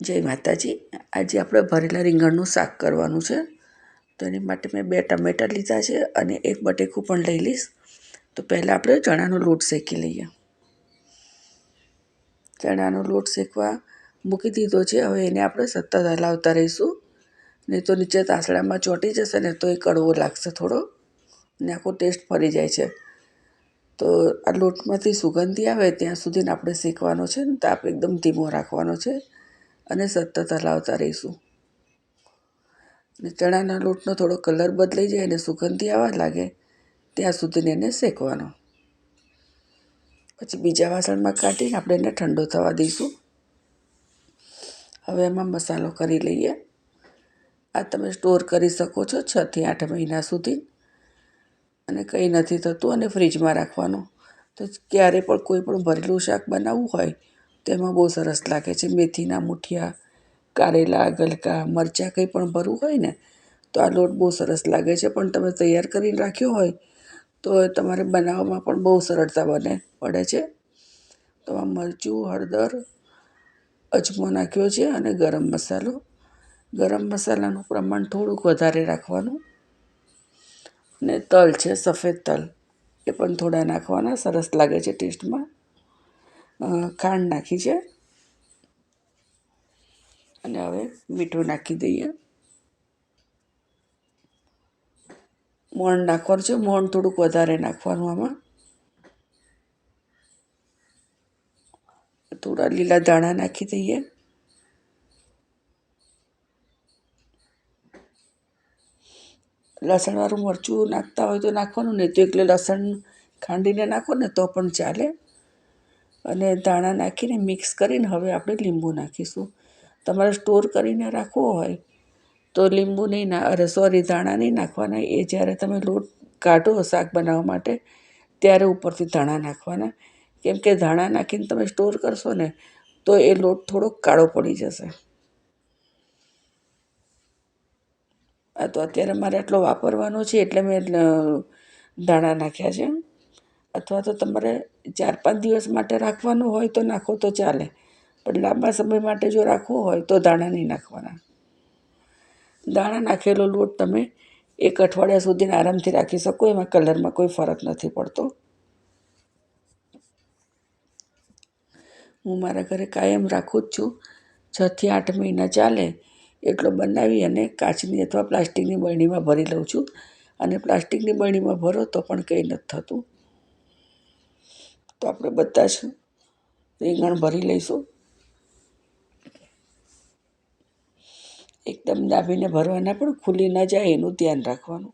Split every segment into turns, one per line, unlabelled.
જય માતાજી. આજે આપણે ભરેલા રીંગણનું શાક કરવાનું છે. તો એની માટે મેં બે ટમેટાં લીધા છે અને એક બટેકું પણ લઈ લઈશ. તો પહેલાં આપણે ચણાનો લોટ શેકી લઈએ. ચણાનો લોટ શેકવા મૂકી દીધો છે. હવે એને આપણે સતત હલાવતા રહીશું. નહીં તો નીચે તાસડામાં ચોંટી જશે ને તો એ કડવો લાગશે થોડો. ને આખો ટેસ્ટ ફરી જાય છે. તો આ લોટમાંથી સુગંધી આવે ત્યાં સુધીને આપણે શેકવાનો છે ને તાપ એકદમ ધીમો રાખવાનો છે. અને સતત હલાવતા રહીશું. અને ચણાના લોટનો થોડો કલર બદલાઈ જાય અને સુગંધી આવવા લાગે, ત્યાં સુધીને એને શેકવાનો. પછી બીજા વાસણમાં કાઢીને આપણે એને ઠંડો થવા દઈશું. હવે એમાં મસાલો કરી લઈએ. આ તમે સ્ટોર કરી શકો છો છથી આઠ મહિના સુધી. અને કંઈ નથી થતું અને ફ્રીજમાં રાખવાનું. તો ક્યારે પણ કોઈ પણ ભરેલું શાક બનાવવું હોય તો એમાં બહુ સરસ લાગે છે. મેથીના મૂઠિયા, કારેલા, ગલકા, મરચાં કંઈ પણ ભરવું હોય ને, તો આ લોટ બહુ સરસ લાગે છે. પણ તમે તૈયાર કરીને રાખ્યો હોય, તો તમારે બનાવવામાં પણ બહુ સરળતા બને, પડે છે. તો આ મરચું, હળદર, અજમો નાખ્યો છે અને ગરમ મસાલો. ગરમ મસાલાનું પ્રમાણ થોડુંક વધારે રાખવાનું. ને તલ છે, સફેદ તલ, એ પણ થોડા નાખવાના, સરસ લાગે છે ટેસ્ટમાં. ખાંડ નાખી છે. અને હવે મીઠું નાખી દઈએ. મોણ નાખવાનું છે. મોણ થોડુંક વધારે નાખવાનું આમાં. થોડા લીલા દાણા નાખી દઈએ. લસણવાળું મરચું નાખતા હોય તો નાખવાનું, નહીં તો એટલે લસણ ખાંડીને નાખો ને તો પણ ચાલે. અને ધાણા નાખીને મિક્સ કરીને હવે આપણે લીંબુ નાખીશું. તમારે સ્ટોર કરીને રાખવો હોય તો લીંબુ નહીં ના, અરે સોરી, ધાણા નહીં નાખવાના. એ જ્યારે તમે લોટ કાઢો શાક બનાવવા માટે, ત્યારે ઉપરથી ધાણા નાખવાના. કેમ કે ધાણા નાખીને તમે સ્ટોર કરશો ને, તો એ લોટ થોડોક કાળો પડી જશે. આ તો અત્યારે મારે આટલો વાપરવાનો છે, એટલે મેં ધાણા નાખ્યા છે. અથવા તો તમારે ચાર પાંચ દિવસ માટે રાખવાનું હોય તો નાખો તો ચાલે. પણ લાંબા સમય માટે જો રાખવો હોય તો દાણા નહીં નાખવાના. દાણા નાખેલો લોટ તમે એક અઠવાડિયા સુધી આરામથી રાખી શકો, એમાં કલરમાં કોઈ ફરક નથી પડતો. હું મારા ઘરે કાયમ રાખું જ છું. છથી આઠ મહિના ચાલે એટલો બનાવી અને કાચની અથવા પ્લાસ્ટિકની બરણીમાં ભરી લઉં છું. અને પ્લાસ્ટિકની બરણીમાં ભરો તો પણ કંઈ નથી થતું. તો આપણે બધા જ રીંગણ ભરી લઈશું. એકદમ દાબીને ભરવાના, પણ ખુલ્લી ન જાય, એનું ધ્યાન રાખવાનું.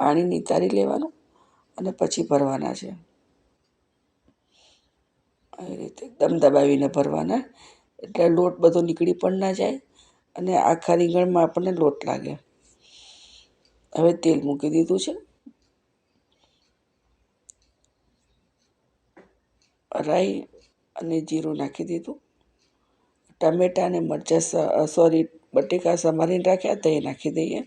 પાણી નિતારી લેવાનું અને પછી ભરવાના છે. આવી રીતે એકદમ દબાવીને ભરવાના, એટલે લોટ બધો નીકળી પણ ના જાય અને આખા રીંગણમાં આપણને લોટ લાગે. હવે તેલ મૂકી દીધું છે. રાઈ અને જીરું નાખી દીધું. ટામેટાં અને મરચાં સોરી, બટેકા સમારીને રાખ્યા હતા એ નાખી દઈએ.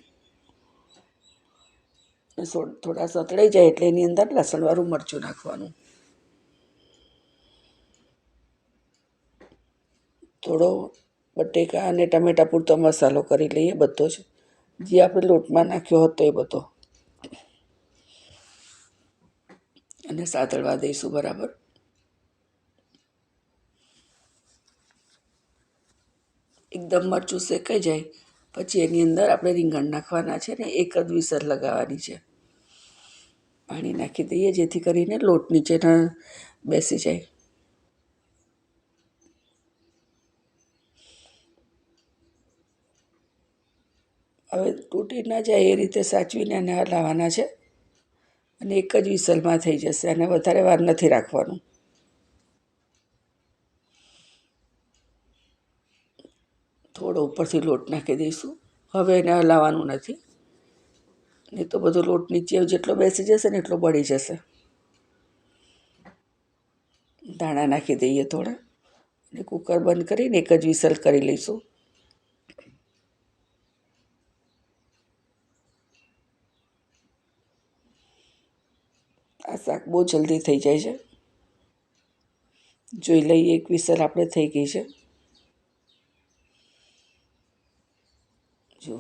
થોડા સતળાઈ જાય એટલે એની અંદર લસણવાળું મરચું નાખવાનું. થોડો બટેકા અને ટમેટા પૂરતો મસાલો કરી લઈએ બધો જ. જે આપણે લોટમાં નાખ્યો હતો એ બધો. અને સાતળવા દઈશું બરાબર. એકદમ મરચું શેકાઈ જાય. પછી એની અંદર આપણે રીંગણ નાખવાના છે ને એક જ વિસર લગાવવાની છે. પાણી નાખી દઈએ, જેથી કરીને લોટ નીચે બેસી જાય. હવે તૂટી ના જાય એ રીતે સાચવીને એને હલાવવાના છે. અને એક જ વિસલમાં થઈ જશે અને વધારે વાર નથી રાખવાનું. થોડો ઉપરથી લોટ નાખી દઈશું. હવે એને હલાવવાનું નથી. નહીં તો બધો લોટ નીચે જેટલો બેસી જશે ને એટલો બળી જશે. દાણા નાખી દઈએ થોડા. અને કુકર બંધ કરીને એક જ વિસલ કરી લઈશું. આ શાક બહુ જલ્દી થઈ જાય છે. જોઈ લઈએ એક વિસલ આપણે થઈ ગઈ છે. જો.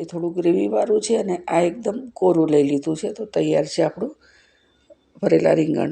એ થોડું ગ્રેવીવાળું છે અને આ એકદમ કોરું લઈ લીધું છે. તો તૈયાર છે આપણું ભરેલા રીંગણ